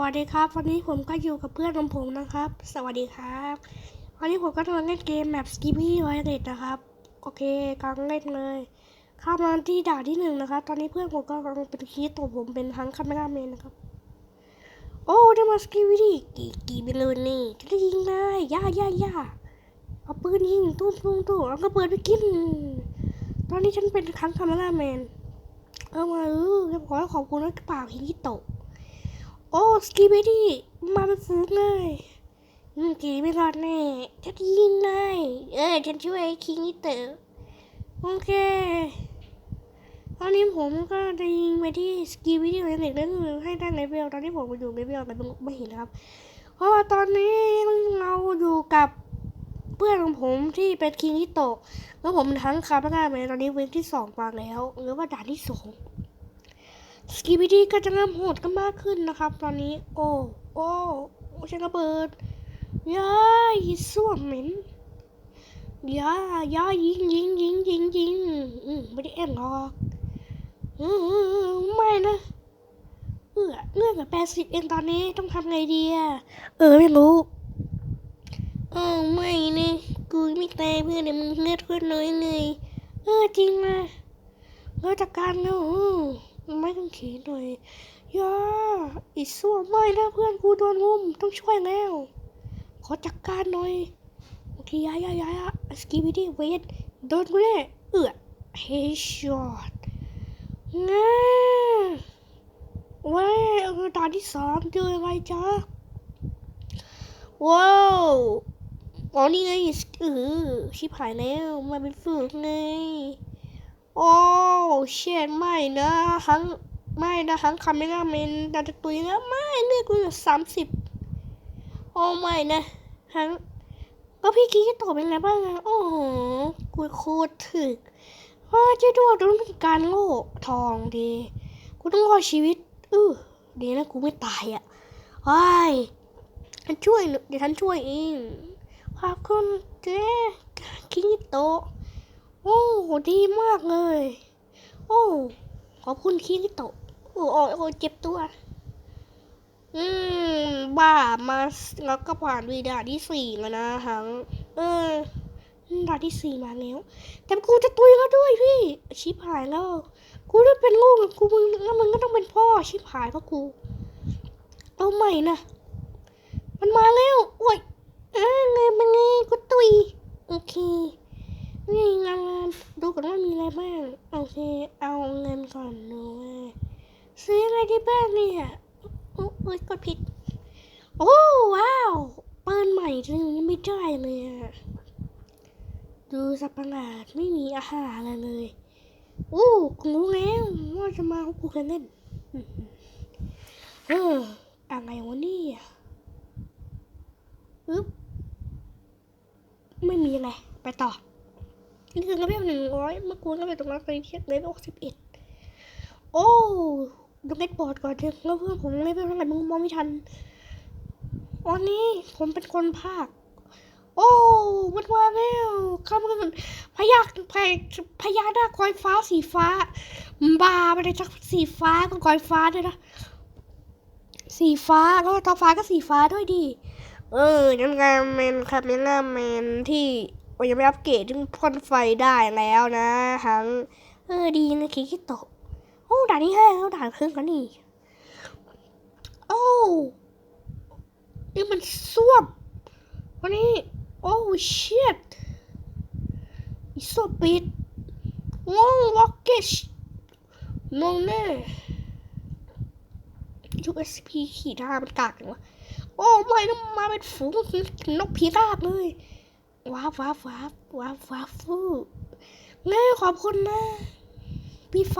วัสดีครับ วันนี้ผมก็อยู่กับเพื่อนของผมนะครับ สวัสดีครับ วันนี้ผมก็กำลังเล่นเกมแบบ Skippy Violet นะครับ โอเคกำลังเล่นเลย เข้ามาที่ด่านที่หนึ่งนะครับ ตอนนี้เพื่อนผมก็กำลังเป็นคีย์ตัวผมเป็นทั้งคาเมราแมนนะครับ โอ้ได้มา Skippy กี่กี่ไปเลยนี่จะได้ยิงได้ย่าย่าย่าเอาปืนยิงตุ้มตุ้มตุ้มแล้วก็เปิดไปกิน ตอนนี้ฉันเป็นทั้งคาเมราแมน เอามาเออขอขอบคุณนะเปล่าฮิโตะ โอ้สกีบิดี้มาเป็นฝูงเลยอืมกีไม่รอดแน่ฉันยิงเลยเออฉันช่วยคิงนี่เต๋อโอเคตอนนี้ผมก็จะยิงไปที่สกีบิดี้เลยเด็กนั่นคือให้ได้เลเวลตอนนี้ผมอยู่เลเวลอะไรไม่เห็นครับ เพราะว่าตอนนี้เราอยู่กับเพื่อนของผมที่เป็นคิงที่โตะแล้วผมทั้งคาร์บอนไมตอนนี้เวฟที่สองมาแล้ว หรือว่าด่านที่สอง สกีบิดี้ก็จะเริ่มโหดกันมากขึ้นนะครับ ตอนนี้โอ้โอ้โอ้ใช้ระเบิดย้ายส้วมเหม็นย้าย้ายิงยิงยิงยิงยิงอืมไม่ได้แอบหรอกอืมไม่นะเออเงื่อนกับแปดสิบเองตอนนี้ต้องทำไงดีอะเออไม่รู้เออไม่เนี่ยกูไม่ตายเพื่อนเดี๋ยวมึงเลือดเพื่อนน้อยเลยเออจริงนะเราจัดการแล้วอืม ไม่ต้องเขียนหน่อยย่าอีส้วไม่นะเพื่อนกูโดนงุมต้องช่วยแล้ว ขอจัดการหน่อย โอเคยายายายาสกีบิดี้เวทโดนกูแน่เอือเฮช็อตง่าเว้ยออตอนที่สามเจออะไรจ๊ะ ว้าวอ๋อนี่ไงเออชิบหายแล้ว มาเป็นฝึกไง โอ้เชียดไม่นะทั้งไม่นะทั้งคาเมราแมนดาตะตุยนะไม่เลือกกูอยู่สามสิบโอ้ไม่นะทั้งก็พี่กี้ตอบเป็นไงบ้างอะโอ้โหกูโคตรถึกว่าจ้าดวงต้องการโล่ทองดีกูต้องรอดชีวิตเออดีนะกูไม่ตายอะว้ายฉันช่วยเดี๋ยวฉันช่วยเองขอบคุณเจ๊คิงโตะ โอ้ดีมากเลย โอ้ ขอบคุณคิริโตะโอ้โอ้โอ้เจ็บตัว อืม บ้ามาแล้วก็ผ่านวีดาที่สี่แล้วนะฮัง เออดาที่สี่มาแล้ว แต่กูจะตุยแล้วด้วยพี่ ชิบหายแล้ว กูได้เป็นลูกกูมึงแล้วมึงก็ต้องเป็นพ่อชิบหายเพราะกู เอาใหม่นะ มันมาแล้ว โอ้ยเอ้ยไงเป็นไงกูตุย โอเค นี่งานดูก่อนว่ามีอะไรบ้าง โอเค เอาเงินก่อนดูว่าซื้ออะไรที่บ้านเนี่ยโอ้ยกดผิด โอ้ว้าวเปืนใหม่จริงยังไม่ได้เลยอะดูสับประหลาดไม่มีอาหารอะไรเลยโอ้กูรู้แล้วว่าจะมาของกูกันเล่นเอออะไรวะนี่อึ๊บไม่มีอะไรไปต่อ นี่คือเลเวลหนึ่งร้อยเมื่อกูเลเวลตรงนั้นไปเทียบเลเวลสิบเอ็ดโอ้ดูเล็กบอร์ดก่อนเถอะแล้วเพื่อนผมเลเวลเท่าไร่มึงมองไม่ทันวันนี้ผมเป็นคนภาค โอ้มันมาแล้วข้ามกันพยาพยพญานาคอยฟ้าสีฟ้าบาไปเลยจักสีฟ้าก็กอยฟ้าด้วยนะสีฟ้าแล้วท้องฟ้าก็สีฟ้าด้วยดิเออนั่นไงแมนครับนั่นไงแมนที่ โอ้ยยังไม่อัปเกรดจนพ่นไฟได้แล้วนะทั้งเออดีนะคิคิโตะโอ้ด่านนี้ให้แล้วด่านครึ่งกันนี่โอ้นี่มันส้วมวันนี้โอ้ชิตอีส้วมปิดโอ้ล็อกเกชมองแน่ USP ขี่ท่ามันกากเลยวะโอ้ไม่นะมาเป็นฝูงนกพิราบเลย ว้าวว้าวว้าวว้าวว้าวฟูแม่ขอบคุณนะพี่ไฟ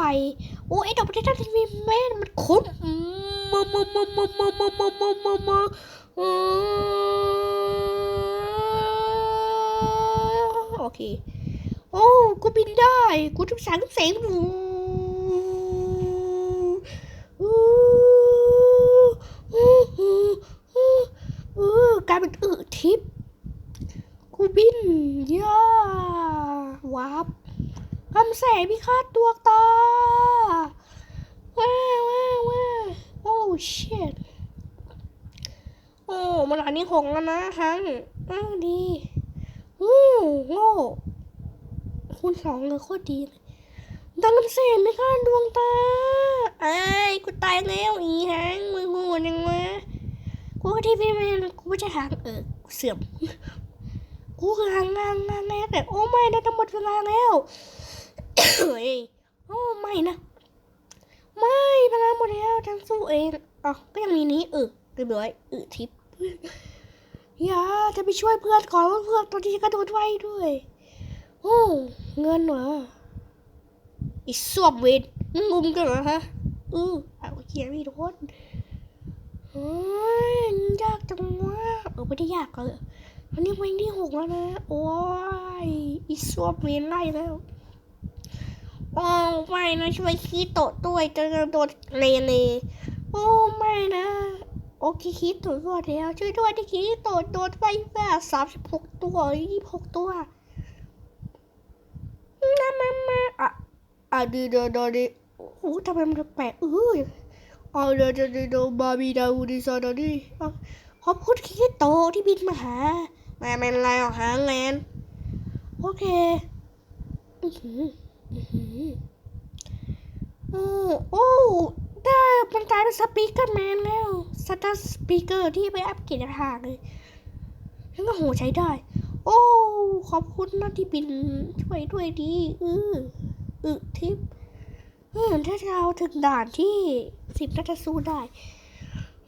โอ้ไอ้ดอกประเทศทีวีแม่มันคุ้นมามามามามามามามามามาโอเค โอ้กูบินได้ กูทุกสารทุกเสียงดูกลายเป็นอึทิพย์กูบิน ย่าวาบคำแสงพิฆาตตัวตาว้าว้าว้าโอ้ชิตอ้มาหลานนี้หงแล้วนะฮังอ้าวดีอู้โง่คูณสองเลยโคตรดีเลยดังน้ำเสียงไม่ค่าดวงตาไอ้กูตายแล้วอีฮังมึงโง่ยังวะกูที่พี่แมนกูไม่ใช่ฮังเออเสื่อม กูคือฮังงานงาแน่แต่โอ้ไม่นะจะหมดเวลาแล้วเฮ้ยโอ้ไม่นะ ไม่พลังหมดแล้วฉันสู้เองอ๋อก็ยังมีนี้เออเรียบร้อยเออทิปอย่าจะไปช่วยเพื่อนก่อนเพื่อนตอนที่กระโดดไว้ด้วยโอ้เงินเหรออีสวบเวทมึงงุมกันเหรอฮะเออเอาเขียนไม่โดนเฮ้ยยากจังวะเออไม่ได้ยากเลย อันนี้เพลงที่หกแล้วนะ โอ้ยอีสวบเวทไล่แล้วโอ้ไม่นะช่วยคีโตะด้วยจะโดนเลเลโอ้ไม่นะ โอเคคีโตะรอดแล้วช่วยด้วยที่คีโตะโดนไปแบบสามสิบหกตัวยี่สิบหกตัวน้ามามาอะอะดูดูดูดิโอ้ทำไมมันแปลกเออเอาเดี๋ยวเดี๋ยวเดี๋ยวบาร์บีดาวดิซาดาดิขอบคุณคีโตะที่บินมาหา ไม่เป็นไรหรอกฮะแลนโอเคอือหืออือโอ้โอ้ได้มันกลายเป็นสปีกเกอร์แมนแล้วสตาร์สปีกเกอร์ที่ไปอัปเกรดทางเลยฉันก็โหใช้ได้ โอ้ ขอบคุณนะที่บินช่วยด้วยดีเออออทิปเออถ้าเราถึงด่านที่สิบน่าจะสู้ได้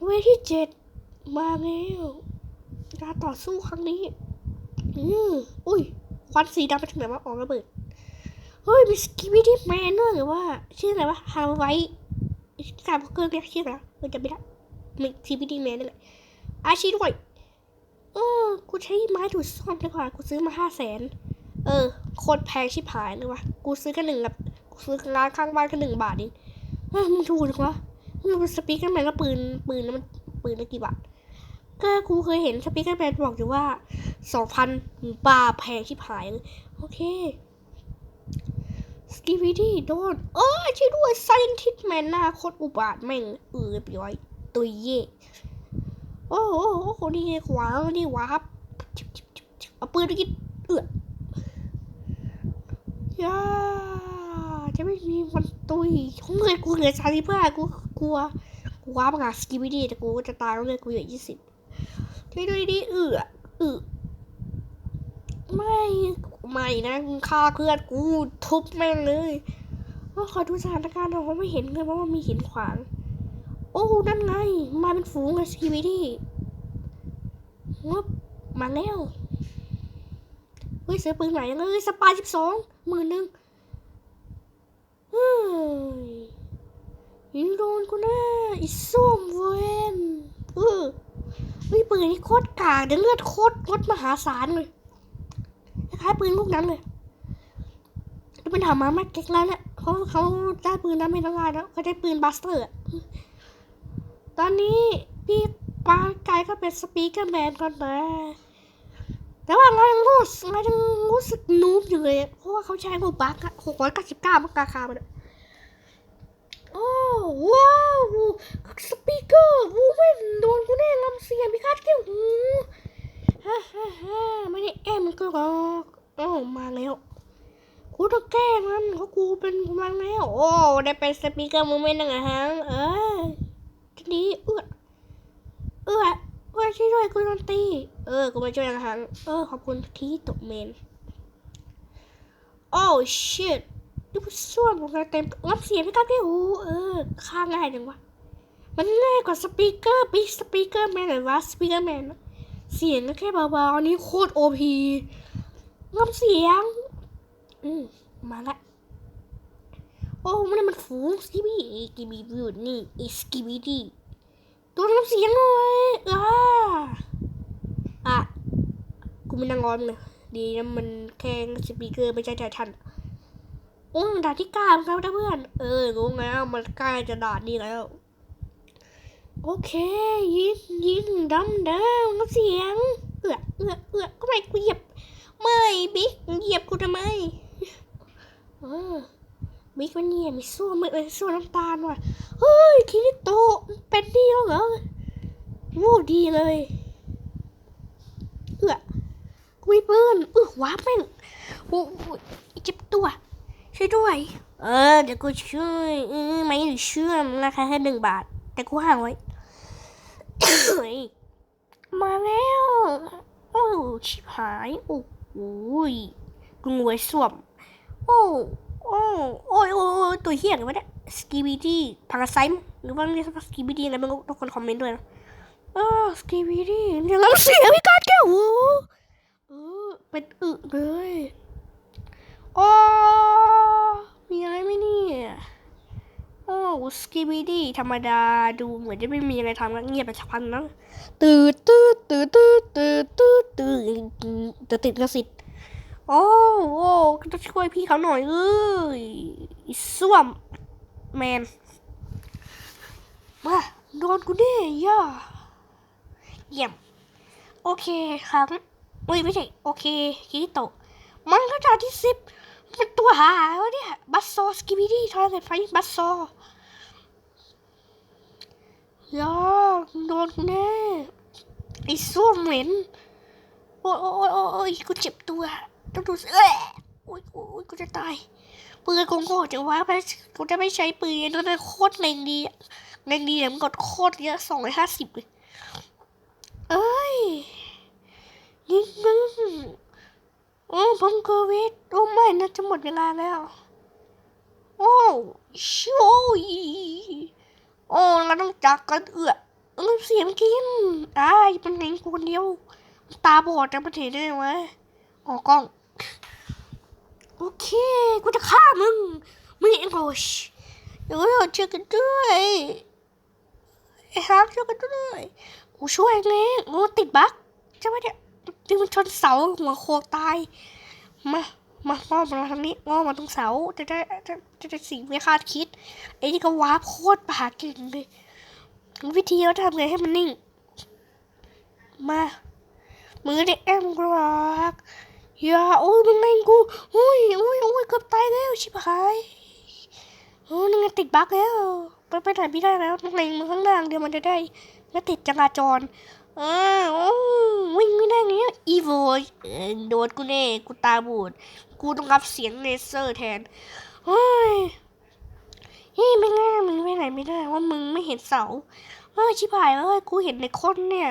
เวทที่เจ็ดมาแล้ว การต่อสู้ครั้งนี้ อืออุ้ยควันสีดำไปถึงไหนวะออกระเบิด เฮ้ยมีสกิบิดี้แมนด้วยหรือว่า ชื่ออะไรวะฮาวไวสามเครื่องเรียกชื่ออะไรวะเออจำไม่ได้มีสกิบิดี้แมนนี่แหละอาชีด้วย เออ กูใช้ไม้ถูดซ่อมดีกว่า กูซื้อมาห้าแสน เออ โคตรแพงชิบหายเลยวะ กูซื้อกันหนึ่งแบบกูซื้อร้านข้างบ้านกันหนึ่งบาทเองเฮ้ยมึงถูกจังวะมันเป็นสปีกเกอร์แมนแล้วปืน ปืนแล้วมันปืนละกี่บาท ก็กูเคยเห็นสปีกเกอร์แมนบอกอยู่ว่าสองพันบาแพงชิบหายเลย โอเคสกีวีดี้โดนเออช่วยด้วยไซนทิสแมนหน้าโคตรอุบาทแม่งเออเรียอยตุยเย่โอ้โหโอ้โหนี่ไงขวานี่วาบเอาปืนไปกินเอืออย่าจะไม่มีวันตุยของเงินกูเหลือสามสิบ้ากูกลัวกูว้าประกาศสกีวีดี้แต่กูจะตายแล้วเลยกูเหลือยี่สิบ ช่ด้วยดิเอืออือไม่ไม่นะฆ่าเพื่อนกูทุบแม่งเลยก็ขอดูสถานการณ์หน่อยเพราไม่เห็นเลยว่ามันมีหินขวาง โอ้ นั่นไง มาเป็นฝูงเลยสกีวิดี้งบมาแล้วเฮ้ยเสือปืนใหม่เลยสปายสิบสองหมื่นหนึ่งเฮ้ยยิงโดนกูแน่อีส้มเวน เฮ้ยปืนนี่โคตรกากเดี๋ยวเลือดโคตรลดมหาศาลเลยคล้ายปืนลูกนั้นเลยจะเป็นถามมาแม็กเก็กแล้วเนี่ยเขาเขาได้ปืนนั้นไม่ต้องงานแล้วเขาได้ปืนบัสเตอร์ตอนนี้พี่ปาไกก็เป็นสปีกเกอร์แมนก่อนนะแต่ว่าเรายังรู้สึกเรายังรู้สึกนูบอยู่เลยเพราะว่าเขาใช้โมบักหกร้อยเก้าสิบเก้ามันราคามันอะโอ้ว้าวสปีกเกอร์วูแมนโดนกูแน่ลำเสียงพิฆาตแก้วหู ฮ่าฮ่าฮ่าไม่ได้แอมก็หรอกโอ้มาแล้ว กูต้องแกล้งมันเพรากูเป็นกำลังแล้ว โอ้ได้เป็นสปีกเกอร์มูเมนต์นะฮะเออทีนี้เอื้อเอื้อเอื้อช่วยด้วยกูโดนตีเออกูมาช่วยนะฮะเออขอบคุณที่ตกเมนโอ้ shit ดูส่วนของกาเต็มรับเสียงไม่กล้าแก้หูเออฆ่าง่ายจังวะมันง่ายกว่าสปีกเกอร์บิ๊กสปีกเกอร์แมนหรือว่าสปีกเกอร์แมนเสียงก็แค่เบาๆอันนี้โคตรโอพีงำเสียง อืมมาละ โอ้ มันมันฟูงสกิบีกิบีบิวนี่อีสกิบีดีตัวน้ำเสียงหน่อยอ่าอะ กูไม่นั่งงอนเลยดีนะมันแค่สปีกเกอร์ไม่ใช่ไททันโอ้ด่าที่เก้าครับเพื่อน เออรู้แล้วมันใกล้จะด่านนี้แล้ว โอเค ยิงยิงดำดาวน้ำเสียง เอือเอือเอือก็ไม่กูเหยียบ ไม่ บิ๊กเหยียบกูทำไม เออมิกมันเหยียบมีสู้มือเลยสู้น้ำตาลว่ะ เฮ้ยคิริโตะเป็นนี่แล้วเหรอวูบดีเลยเอื้อกุยปืนอื้อว้าแม่งโอ้โหเจ็บตัว ช่วยด้วย เออ เดี๋ยวกูช่วยเออไม่หรือเชื่อมราคาแค่หนึ่งบาท แต่กูห่างไว้ มาแล้ว โอ้ชิบหาย โอ้โหยกูงวยสวม โอ้โอ้โอ้ยโอ้ยตัวเหี้ยกันวะเนี่ยสกีบีดี้พาราไซม์หรือว่าเรียกว่าสกีบีดี้อะไรไม่รู้ทุกคนคอมเมนต์ด้วยนะเออสกีบีดี้ยังน้ำเสียพี่การแก้วโอ้เออเป็นอึเลยโอ้มีอะไรไหมเนี่ยโอ้สกีบีดี้ธรรมดาดูเหมือนจะไม่มีอะไรทำแล้วเงียบไปสักพักนะตื่นตื่นตื่นตื่นตื่นตื่นตื่นตื่นติดกระสิทธิ์ โอ้โอ้ก็ต้องช่วยพี่เขาหน่อยเอ้ยส้วมแมนมาโดนกูดิย่าเยี่ยม โอเคครับเอ้ยไม่ใช่โอเคคิริโตะมันก็จาที่สิบเป็นตัวหาวะเนี่ยบัสโซสกิบิดี้ทอยเกิดไฟบัสโซย่าโดนกูแน่ไอ้ส้วมเหม็นโอ้ยโอ้ยโอ้ยกูเจ็บตัว ต้องดูสิเอ้ยโอ้ยโอ้ยกูจะตายปืนกูโง่จังวะไปกูจะไม่ใช้ปืนนั่นนะโคตรแรงดีอะแรงดีเนี่ยมันกดโคตรเยอะสองร้อยห้าสิบเลยเอ้ยนิดนึงโอ้บังเกอร์เวทโอ้ไม่นะจะหมดเวลาแล้ว โอ้ชิโอ้ยโอ้เราต้องจากกันเอื้อเออเสียงกินอ้ายมันเห็นกูคนเดียว ตาบอดจะมาเห็นได้ไงวะออกกล้อง โอเค กูจะฆ่ามึง มึงเองโอชเดี๋ยวเราเจอกันด้วยไอ้ฮักช่วยกันด้วยกูช่วยเองโอ้ติดบั๊กใช่ไมเนี่ยดึงมันชนเสาหัวโคกตาย มา มาง้อมาทางนี้ง้อมาตรงเสา จะได้จะจะได้สิ่งไม่คาดคิด ไอ้นี่ก็วาร์ปโคตรปาเก่งเลยวิธีเราทำไงให้มันนิ่ง มา มือเด็กแอมกราก อย่าโอ้ยมึงไงกูโอ้ยโอ้ยโอ้ยเกือบตายแล้วชิบหายโอ้ยนึงติดบั๊กแล้วไปไปไหนไม่ได้แล้วนังเลงมือข้างล่างเดี๋ยวมันจะได้ไม่ติดจราจรเออโอ้วิ่งไม่ได้ไงอีโวโดนกูแน่กูตาบูดกูต้องรับเสียงเลเซอร์แทนเฮ้ยเฮ้ยไม่ง่ายมึงไปไหนไม่ได้ว่ามึงไม่เห็นเสาเฮ้ยชิบหายเอ้ยกูเห็นในคนเนี่ย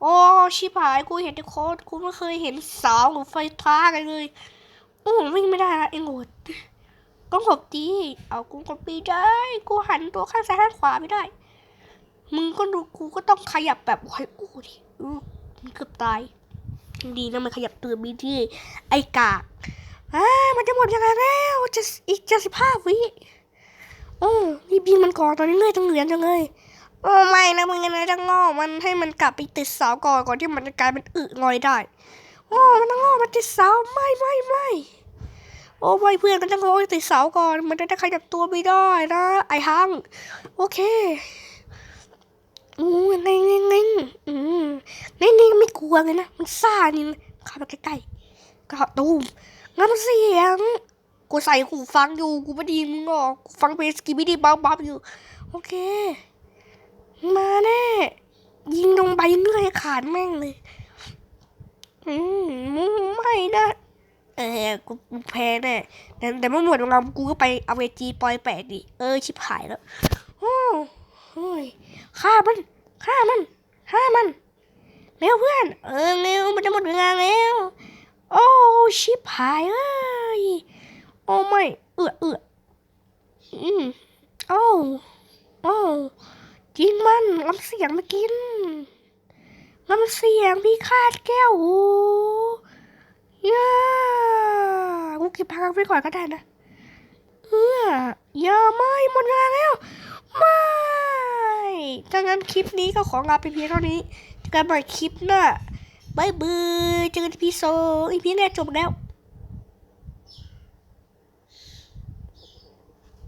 โอ้ชิบหายกูเห็นแต่โคตรกูไม่เคยเห็นเสาหรือไฟฟ้ากันเลยโอ้วิ่งไม่ได้ละเองโหดก็หบดีเอากูก็ปีได้ กูหันตัวข้างซ้ายข้างขวาไม่ได้ มึงก็ดูกูก็ต้องขยับแบบโอ้ยโอ้ดิอื้อมันเกือบตาย ดีนะมันขยับตัวมีที่ไอ้กากอ่ามันจะหมดยังไงแล้วจะอีกจะสิบห้าวิโอ้รีบยิงมันก่อนตอนนี้เลยต้องเหลือจังเลย โอ้ไม่นะมึงนะจะงอมันให้มันกลับไปติดเสาก่อนก่อนที่มันจะกลายเป็นอึงอยได้ โอ้มันต้องงอมันติดเสาไม่ไม่ไม่โอ้ไม่เพื่อนมันจะงอติดเสาก่อน มันจะได้ขยับตัวไม่ได้นะไอ้ฮังโอเคอู้นิ่งนิ่งนิ่งอืมนิ่งนิ่งไม่กลัวเลยนะมันซ่านี่เข้าไปใกล้ๆก็ตูมงั้นเสียงกูใส่หูฟังอยู่กูไม่ดีมึงหรอกกูฟังเพลงสกีบิดี้บ๊อบบ๊อบอยู่ โอเค มาแน่ ยิงลงไปเรื่อยขาดแม่งเลย อืมไม่นะเออกูกูแพ้แน่แต่แต่เมื่อหมดเวลากูก็ไปเอาเวจีปอยแปดดิเออชิบหายแล้วโอ้โอ้ยฆ่ามันฆ่ามันฆ่ามันเร็วเพื่อน เออเร็วมันจะหมดเวลาแล้วโอ้ชิบหายเอ้ยโอ้ไม่เอือเอืออืมโอ้โอ้ กินมันลำเสียงมากินลำเสียงพี่คาดแก้วโอ้ย่ากูเก็บพังไปก่อนก็ได้นะเอออย่าไม่หมดเวลาแล้ว ไม่ถ้างั้นคลิปนี้ก็ขอลาไปเพียงเท่านี้เจอกันใหม่คลิปหน้าบายบายเจอกันพี่โซอีพีแรกจบแล้ว